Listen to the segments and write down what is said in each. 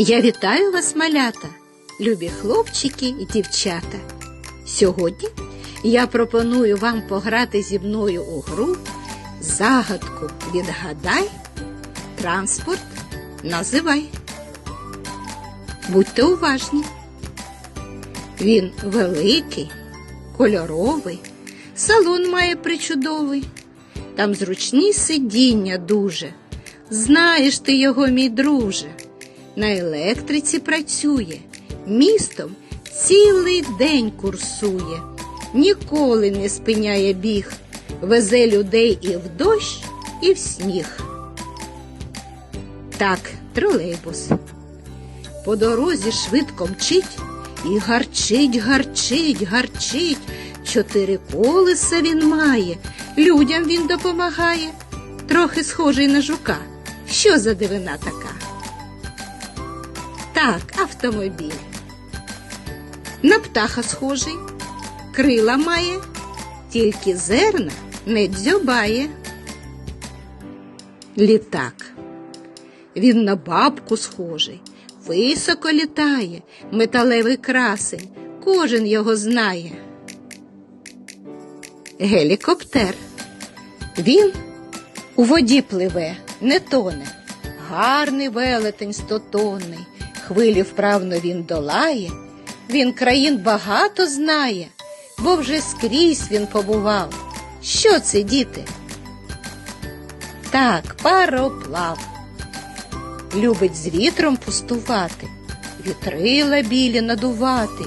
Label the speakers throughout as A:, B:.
A: Я вітаю вас, малята, любі хлопчики і дівчата. Сьогодні я пропоную вам пограти зі мною у гру Загадку відгадай, транспорт називай. Будьте уважні. Він великий, кольоровий, салон має причудовий, там зручні сидіння дуже. Знаєш ти його, мій друже, на електриці працює, містом цілий день курсує, ніколи не спиняє біг, везе людей і в дощ, і в сніг. Так, тролейбус. По дорозі швидко мчить і гарчить, гарчить, гарчить. Чотири колеса він має, людям він допомагає. Трохи схожий на жука. Що за дивина така? Так, автомобіль. На птаха схожий, крила має, тільки зерна не дзьобає. Літак. Він на бабку схожий, високо літає, металевий красень, кожен його знає. Гелікоптер. Він у воді пливе, не тоне. Гарний велетень стотонний, хвилі вправно він долає, він країн багато знає, бо вже скрізь він побував. Що це, діти? Так, пароплав. Любить з вітром пустувати, вітрила білі надувати.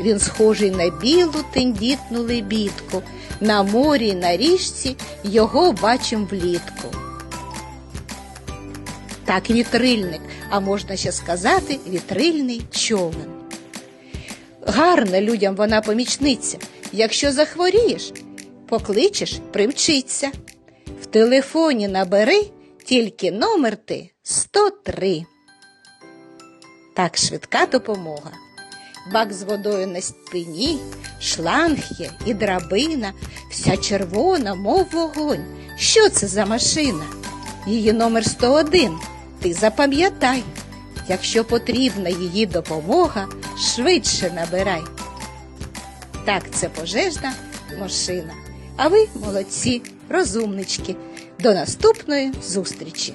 A: Він схожий на білу тендітну лебідку. На морі на річці його бачим влітку. Так вітрильник, а можна ще сказати вітрильний човен. Гарна людям вона помічниця. Якщо захворієш, покличеш, примчиться. В телефоні набери тільки номер ти 103. Так швидка допомога. Бак з водою на спині, шланг є і драбина, вся червона, мов вогонь. Що це за машина? Її номер 101. Ти запам'ятай. Якщо потрібна її допомога, швидше набирай. Так, це пожежна машина. А ви молодці, розумнички. До наступної зустрічі!